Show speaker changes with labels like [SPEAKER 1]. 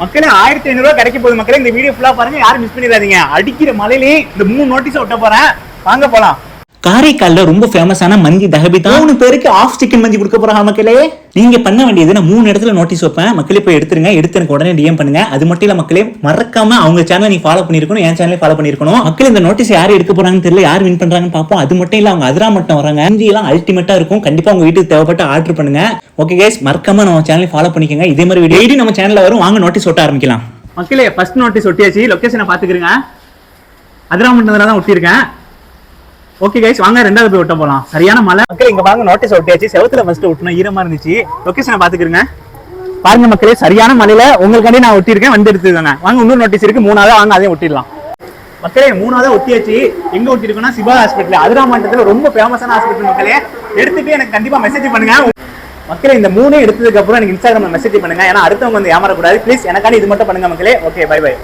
[SPEAKER 1] மக்களே ஆயிரத்தி ஐநூறு ரூபாய் கிடைக்க போகுது மக்களே. இந்த வீடியோ ஃபுல்லா பாருங்க. யாரும் மிஸ் பண்ணிடாதீங்க. அடிக்கிற மலையிலேயே இந்த மூணு நோட்டீஸ் ஒட்ட போறேன். வாங்க போலாம்.
[SPEAKER 2] காரைக்கால்ல ரொம்ப ஃபேமஸான மந்தி தகபி தான். மூணு பேருக்கு ஆஃப் சிக்கன் மந்தி கொடுக்க போறாங்க மக்களே. நீங்க பண்ண வேண்டியது நான் மூணு இடத்துல நோட்டீஸ் வைப்பேன். மக்களே போய் எடுத்துருங்க. எடுத்து எனக்கு உடனே டிஎம் பண்ணுங்க. அது மட்டும் இல்ல மக்களே மறக்காம அவங்க சேனலை நீ ஃபாலோ பண்ணிருக்கணும். என் சேனலை ஃபாலோ பண்ணிருக்கணும். மக்கள் இந்த நோட்டீஸ் யார் எடுக்க போறாங்கன்னு தெரியல. யார் வின் பண்றாங்கன்னு பார்ப்போம். அது மட்டும் இல்ல அவங்க அதிரா மட்டும் வராங்க. மந்தி எல்லாம் அல்டிமேட்டா இருக்கும். கண்டிப்பா உங்க வீட்டுக்கு தேவைப்பட்டு ஆர்டர் பண்ணுங்க. ஓகே கைஸ் மறக்காம நம்ம சேனலை ஃபாலோ பண்ணிக்கோங்க. இதே மாதிரி டெய்லி நம்ம சேனல்ல வரும். வாங்க நோட்டீஸ் ஒட்ட ஆரம்பிக்கலாம்.
[SPEAKER 1] மக்களே ஃபர்ஸ்ட் நோட்டீஸ் ஒட்டியாச்சு. லொகேஷனை பாத்துக்கிறேங்க அதிராமண்டதுல தான் ஒட்டியிருக்கேன். ஓகே கைஸ் வாங்க ரெண்டாவது போய் விட்ட போலாம். சரியான மலை மக்கள் இங்க பாருங்க நோட்டீஸ் ஒட்டியாச்சு. செவத்துல ஃபர்ஸ்ட் ஒட்டணும் ஈரமா இருந்துச்சு. லொகேஷனை பாத்துக்கிறேங்க பாருங்க மக்களே சரியான மலையில உங்களுக்காண்டி நான் ஒட்டியிருக்கேன். வந்து எடுத்துக்கோங்க வாங்க இன்னொரு நோட்டீஸ் இருக்கு. மூணாவது வாங்க அதையும் ஒட்டிடலாம். மக்களே மூணாவது ஒட்டியாச்சு. எங்க ஒட்டிருக்கோம்னா சிவா ஹாஸ்பிட்டல் அதிராமண்டலத்துல ரொம்ப ஃபேமஸான ஹாஸ்பிட்டல் மக்களே. எடுத்துட்டு எனக்கு கண்டிப்பா மெசேஜ் பண்ணுங்க. மக்களே இந்த மூணே எடுத்ததுக்கு அப்புறம் எனக்கு இன்ஸ்டாகிராம்ல மெசேஜ் பண்ணுங்க. ஏன்னா அடுத்தவங்க வந்து ஏமாறக்கூடாது. ப்ளீஸ் எனக்காண்டி இது மட்டும் பண்ணுங்க மக்களே. Okay bye by